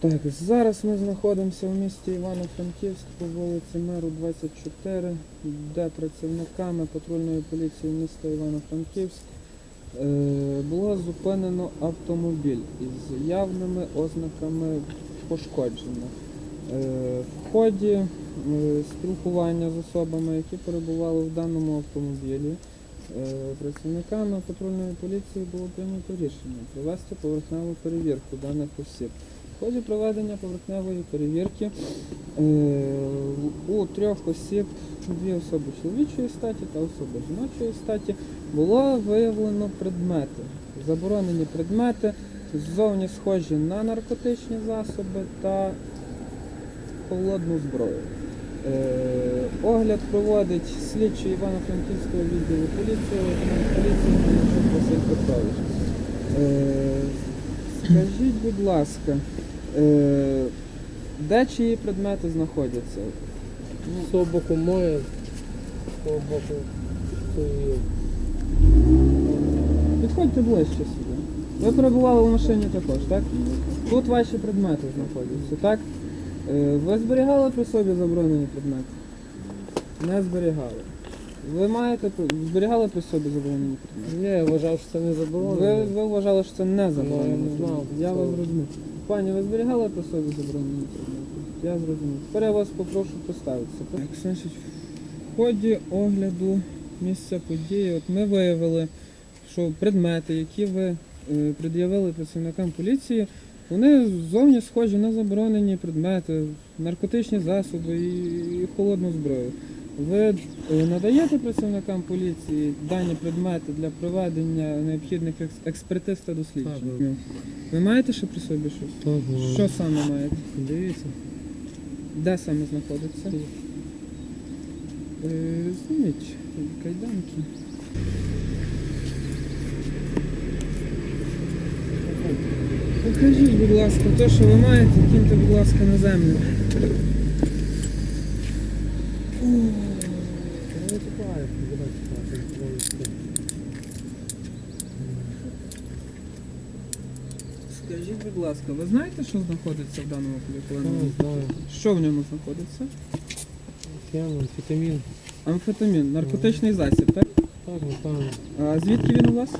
Так, зараз ми знаходимося в місті Івано-Франківськ по вулиці Миру 24, де працівниками патрульної поліції міста Івано-Франківськ е, було зупинено автомобіль із явними ознаками пошкодження. Е, В ході е, спілкування з особами, які перебували в даному автомобілі, працівниками патрульної поліції було прийнято рішення провести поверхневу перевірку даних осіб. В ході проведення поверхневої перевірки е, у трьох осіб, дві особи чоловічої статі та особа жіночої статі, було виявлено предмети, заборонені предмети, ззовні схожі на наркотичні засоби та холодну зброю. Е, огляд проводить слідчий Івано-Франківського відділу поліції, лейтенант поліції Мельничук Василь Петрович. Скажіть, будь ласка, е, де чиї предмети знаходяться? З того боку моє, з того боку твоє. Підходьте ближче сюди. Ви перебували в машині також, так? Тут ваші предмети знаходяться, так? Е, Ви зберігали при собі заборонені предмети? Не зберігали. Ви маєте зберігали при собі заборонені предмети? Ні, я вважав, що це не Ви, заборонено. ви вважали, що це не заборонено? Ну, я не знав. Я вас зрозумів. Пані, ви зберігали при собі заборонені предмети? Я зрозумів. Тепер я вас попрошу поставитися. Так, значить, в ході огляду місця події, от ми виявили, що предмети, які ви е, пред'явили працівникам поліції, вони зовні схожі на заборонені предмети, наркотичні засоби і, холодну зброю. Ви е, надаєте працівникам поліції дані предмети для проведення необхідних екс- експертиз та досліджень? Так. Ви маєте ще при собі щось? Так, Що саме маєте? Дивіться. Де саме знаходиться? Е, Зніміть кайданки. Покажіть, будь ласка, те, що ви маєте, киньте, будь ласка, на землю. Скажіть, будь ласка, ви знаєте, що знаходиться в даному Я не знаю. Що в ньому знаходиться? Фіан, амфетамін. Амфетамін, наркотичний засіб, так? Так, напевно. А звідки він у вас?